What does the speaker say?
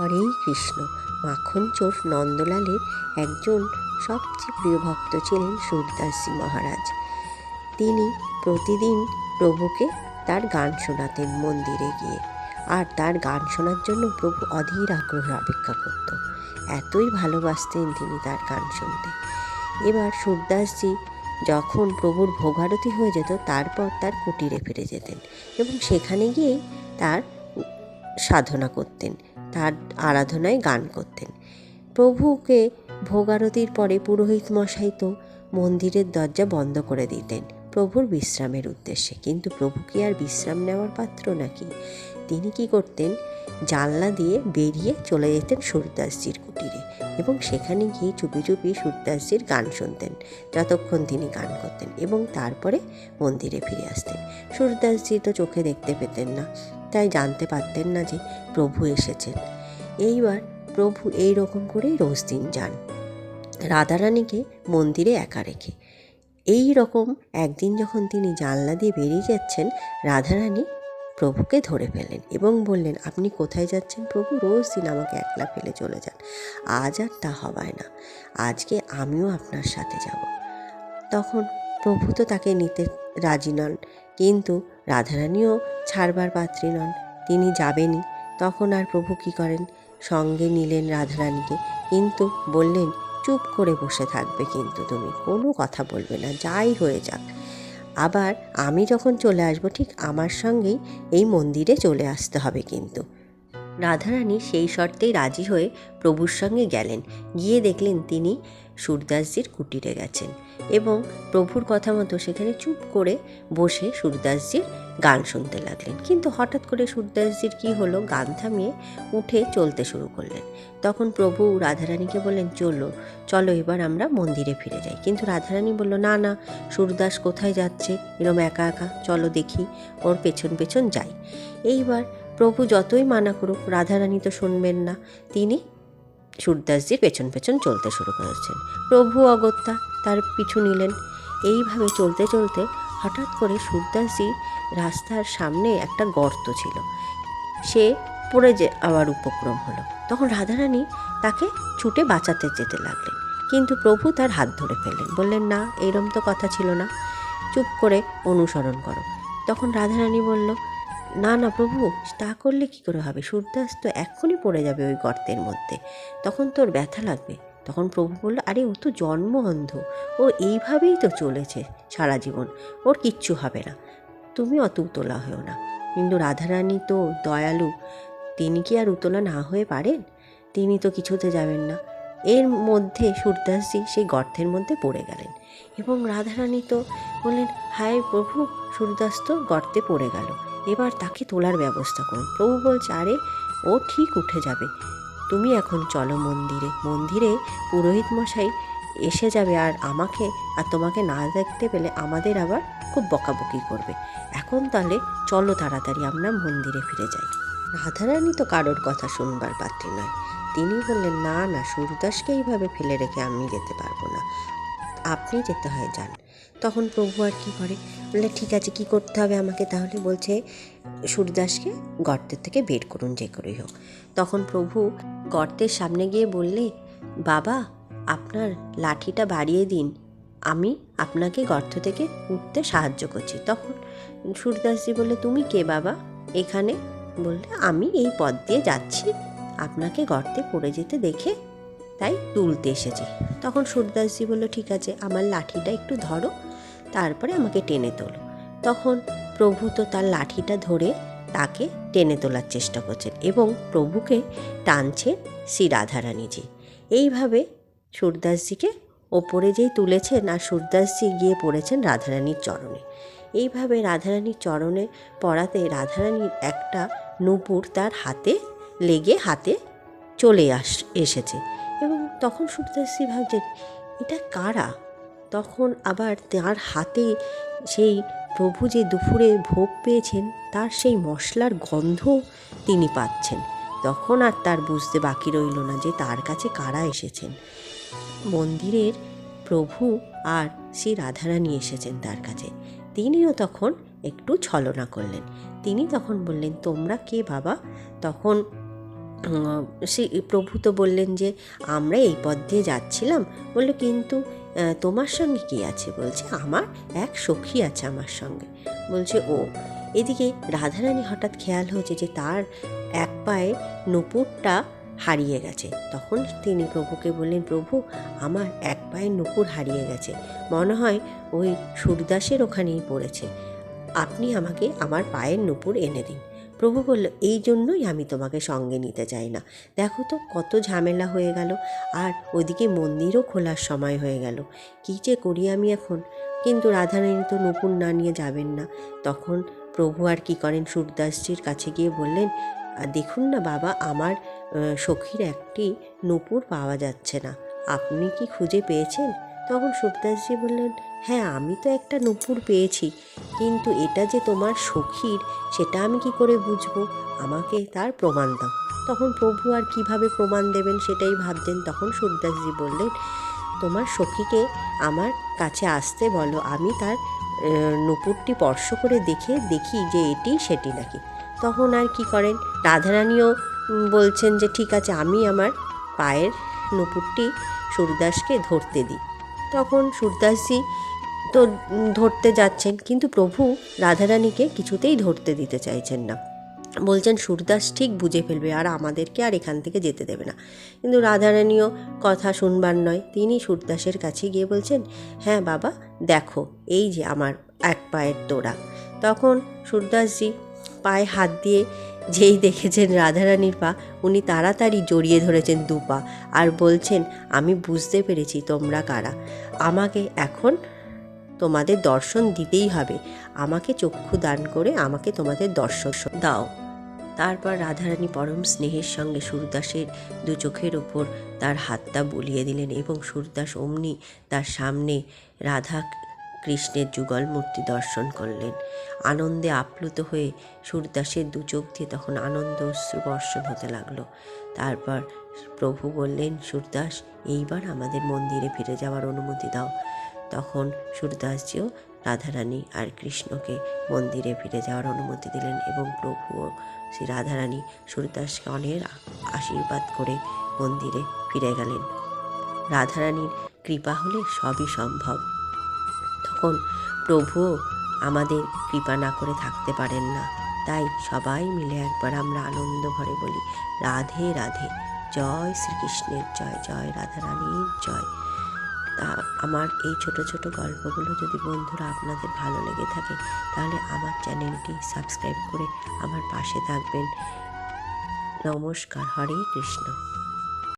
হরেই কৃষ্ণ। মাখন চোর নন্দলালের একজন সবচেয়ে প্রিয় ভক্ত ছিলেন সুরদাসজি মহারাজ। তিনি প্রতিদিন প্রভুকে তার গান শোনাতেন মন্দিরে গিয়ে। আর তার গান শোনার জন্য প্রভু অধীর আগ্রহে অপেক্ষা করত। এতই ভালোবাসতেন তিনি তার গান শুনতে। এবার সুরদাসজি যখন প্রভুর ভোগারতি হয়ে যেত, তারপর তার কুটিরে ফিরে যেতেন এবং সেখানে গিয়েই তার সাধনা করতেন। তার আরাধনায় গান করতেন। প্রভুকে ভোগারতির পরে পুরোহিত মশাই তো মন্দিরের দরজা বন্ধ করে দিতেন প্রভুর বিশ্রামের উদ্দেশ্যে। কিন্তু প্রভু কি আর বিশ্রাম নেওয়ার পাত্র নাকি? তিনি কি করতেন? জানলা দিয়ে বেরিয়ে চলে যেতেন সুরদাসজির কুটিরে এবং সেখানে গিয়ে চুপি চুপি সুরদাসজির গান শুনতেন। যতক্ষণ তিনি গান করতেন এবং তারপরে মন্দিরে ফিরে আসতেন। সুরদাসজি তো চোখে দেখতে পেতেন না। তাই জানতে পারতেন না যে প্রভু এসেছেন। এইবার প্রভু এই রকম করেই রোজ দিন যান। রাধারানীকে মন্দিরে একা রেখে। এই রকম একদিন যখন তিনি জানলা দিয়ে বেরিয়ে যাচ্ছেন, রাধারানী প্রভুকে ধরে ফেলেন এবং বললেন, আপনি কোথায় যাচ্ছেন প্রভু? রোজ দিন আমাকে একলা ফেলে চলে যান। আজ আর তা হবায় না। আজকে আমিও আপনার সাথে যাব। তখন প্রভু তো তাকে নিতে রাজি নন। কিন্তু রাধারানীও ছাড়বার পাত্রী নন। তিনি যাবেনই, তখন আর প্রভু কি করেন? সঙ্গে নিলেন রাধারানীকে, কিন্তু বললেন, চুপ করে বসে থাকবে কিন্তু তুমি, কোনো কথা বলবে না, যাই হয়ে যাক। আবার আমি যখন চলে আসব, ঠিক আমার সঙ্গেই এই মন্দিরে চলে আসতে হবে কিন্তু। রাধারানী সেই শর্তেই রাজি হয়ে প্রভুর সঙ্গে গেলেন। গিয়ে দেখলেন তিনি সুরদাসজির কুটিরে গেছেন এবং প্রভুর কথা মতো সেখানে চুপ করে বসে সুরদাসজির গান শুনতে লাগলেন। কিন্তু হঠাৎ করে সুরদাসজির কি হলো, গান থামিয়ে উঠে চলতে শুরু করলেন। তখন প্রভু রাধারানীকে বললেন, চলো চলো এবার আমরা মন্দিরে ফিরে যাই। কিন্তু রাধারানী বলল, না না সুরদাস কোথায় যাচ্ছে? এরম একা একা, চলো দেখি, ওর পেছন পেছন যাই। এইবার প্রভু যতই মানা করুক, রাধারানী তো শুনবেন না। তিনি সুরদাসজির পেছন পেছন চলতে শুরু করেছেন। প্রভু অগত্যা তার পিছু নিলেন। এইভাবে চলতে চলতে হঠাৎ করে সুরদাসজি রাস্তার সামনে একটা গর্ত ছিল। সে পড়ে যে আবার উপক্রম হলো। তখন রাধারানী তাকে ছুটে বাঁচাতে যেতে লাগলেন। কিন্তু প্রভু তার হাত ধরে ফেললেন। বললেন, না, এরম তো কথা ছিল না। চুপ করে অনুসরণ করো। তখন রাধারানী বলল না না, প্রভু, তা করলে কি করে হবে? সূর্যাস্ত এক্ষুনি পড়ে যাবে ওই গর্তের মধ্যে। তখন তোর ব্যথা লাগবে। তখন প্রভু বলল, আরে, ও তো জন্ম অন্ধ ও এইভাবেই তো চলেছে সারা জীবন। ওর কিচ্ছু হবে না। তুমি অত উতলা হয়েও না। কিন্তু রাধারানী তো দয়ালু। তিনি কি আর উতলা না হয়ে পারেন? তিনি তো কিছুতে যাবেন না। এর মধ্যে সুরদাসজি সেই গর্তের মধ্যে পড়ে গেলেন। এবং রাধারানী তো বললেন, হায় প্রভু, সূর্যাস্ত গর্তে পড়ে গেল। এবার তাকে তোলার ব্যবস্থা করুন। প্রভু বলছে, আরে, ও ঠিক উঠে যাবে। তুমি এখন চলো মন্দিরে। মন্দিরে পুরোহিত মশাই এসে যাবে আর আমাকে আর তোমাকে না দেখতে পেলে আমাদের আবার খুব বকাবকি করবে। এখন তাহলে চলো তাড়াতাড়ি, আমরা মন্দিরে ফিরে যাই। রাধারানী তো কারোর কথা শুনবার পাত্রী নয়। তিনি বললেন, না না সুরদাসকে এইভাবে ফেলে রেখে আমি যেতে পারব না। আপনি যেতে হয় যান। তখন প্রভু আর কি করে? বললে, ঠিক আছে, কি করতে হবে আমাকে তাহলে? বলছে, সূর্যদাসকে গর্তের থেকে বের করুন, যে করেই হোক। তখন প্রভু গর্তের সামনে গিয়ে বললে, বাবা, আপনার লাঠিটা বাড়িয়ে দিন। আমি আপনাকে গর্ত থেকে উঠতে সাহায্য করছি। তখন সূর্যদাসজি বললে, তুমি কে বাবা? এখানে বললে, আমি এই পথ দিয়ে যাচ্ছি। আপনাকে গর্তে পড়ে যেতে দেখে তাই তুলতে এসেছি। তখন সূর্যদাসজি বলল, ঠিক আছে, আমার লাঠিটা একটু ধরো। তারপরে আমাকে টেনে তোলো। তখন প্রভু তো তার লাঠিটা ধরে তাকে টেনে তোলার চেষ্টা করছেন এবং প্রভুকে টানছেন শ্রী রাধারানীজি এইভাবে সুরদাসজিকে ওপরে যেই তুলেছেন আর সুরদাসজি গিয়ে পড়েছেন রাধারানীর চরণে। এইভাবে রাধারানীর চরণে পড়াতে রাধারানীর একটা নূপুর তার হাতে লেগে হাতে চলে আস, এসেছে। তখন সুরদাসজি ভাবছেন এটা কারা? তখন আবার তার হাতে সেই প্রভু যে দুপুরে ভোগ পেয়েছেন, তার সেই মশলার গন্ধ তিনি পাচ্ছেন। তখন আর তার বুঝতে বাকি রইল না যে তার কাছে কারা এসেছেন। মন্দিরের প্রভু আর শ্রী রাধারানী এসেছেন তার কাছে। তিনিও তখন একটু ছলনা করলেন। তিনি তখন বললেন, তোমরা কে বাবা? তখন সে প্রভু তো বললেন যে, আমরা এই পথ দিয়ে যাচ্ছিলাম। বলল, কিন্তু তোমার সঙ্গে কি আছে? বলছে, আমার এক সখী আছে আমার সঙ্গে। বলছে, ও। এদিকে রাধারানী হঠাৎ খেয়াল হয়েছে যে, তার এক পায়ে নুপুরটা হারিয়ে গেছে। তখন তিনি প্রভুকে বললেন, প্রভু, আমার এক পায়ে নুপুর হারিয়ে গেছে। মনে হয় ওই সুরদাসের ওখানেই পড়েছে। আপনি আমাকে আমার পায়ের নুপুর এনে দিন। প্রভু বলল এই জন্যই আমি তোমাকে সঙ্গে নিতে চাই না। দেখো তো কত ঝামেলা হয়ে গেল আর ওদিকে মন্দিরও খোলার সময় হয়ে গেল। কী যে করি আমি এখন? কিন্তু রাধারানী তো নুপুর না নিয়ে যাবেন না। তখন প্রভু আর কি করেন? সুরদাসজির কাছে গিয়ে বললেন "আহ, দেখুন না বাবা আমার সখীর একটি নুপুর পাওয়া যাচ্ছে না। আপনি কি খুঁজে পেয়েছেন? তখন সুরদাসজি বললেন হ্যাঁ আমি তো একটা নুপুর পেয়েছি। কিন্তু এটা যে তোমার সখীর, সেটা আমি কি করে বুঝব? আমাকে তার প্রমাণ দাও। তখন প্রভু আর কীভাবে প্রমাণ দেবেন সেটাই ভাবতেন তখন সুরদাসজি বললেন, তোমার সখীকে আমার কাছে আসতে বলো। আমি তার নুপুরটি স্পর্শ করে দেখে দেখি যে এটি সেটি নাকি। তখন আর কি করেন? রাধারানীও বলছেন যে, ঠিক আছে, আমি আমার পায়ের নুপুরটি সুরদাসকে ধরতে দিই। তখন সুরদাসজি তো ধরতে যাচ্ছেন, কিন্তু প্রভু রাধারানীকে কিছুতেই ধরতে দিতে চাইছেন না। বলছেন, সুরদাস ঠিক বুঝে ফেলবে, আর আমাদেরকে আর এখান থেকে যেতে দেবে না। কিন্তু রাধারানীও কথা শুনবার নয়। তিনি সুরদাসের কাছে গিয়ে বলছেন হ্যাঁ বাবা, দেখো, এই যে আমার এক পায়ের তোড়া। তখন সুরদাসজি পায়ে হাত দিয়ে যেই দেখেছেন রাধারানীর পা, উনি তাড়াতাড়ি জড়িয়ে ধরেছেন দু পা, আর বলছেন, আমি বুঝতে পেরেছি তোমরা কারা। আমাকে এখন তোমাদের দর্শন দিতেই হবে। আমাকে চক্ষু দান করে আমাকে তোমাদের দর্শন দাও। তারপর রাধারানী পরম স্নেহের সঙ্গে সুরদাসের দু চোখের ওপর তার হাতটা বুলিয়ে দিলেন এবং সুরদাস অমনি তার সামনে রাধা কৃষ্ণের যুগল মূর্তি দর্শন করলেন। আনন্দে আপ্লুত হয়ে সুরদাসের দু চোখ দিয়ে তখন আনন্দ অশ্রু বর্ষণ হতে লাগল। তারপর প্রভু বললেন, সুরদাস, এইবার আমাদের মন্দিরে ফিরে যাওয়ার অনুমতি দাও। তখন সুরদাসজিও রাধারানী আর কৃষ্ণকে মন্দিরে ফিরে যাওয়ার অনুমতি দিলেন এবং প্রভুও শ্রী রাধারানী সূর্যদাসকে অনেক আশীর্বাদ করে মন্দিরে ফিরে গেলেন। রাধারানীর কৃপা হলে সবই সম্ভব। তখন প্রভুও আমাদের কৃপা না করে থাকতে পারেন না। তাই সবাই মিলে একবার আমরা আনন্দ ভরে বলি, রাধে রাধে, জয় শ্রীকৃষ্ণের জয় জয় রাধারানীর জয়। তা আমার এই ছোট ছোট গল্পগুলো যদি বন্ধুরা আপনাদের ভালো লেগে থাকে, তাহলে আমার চ্যানেলটি সাবস্ক্রাইব করে আমার পাশে থাকবেন। নমস্কার, হরে কৃষ্ণ।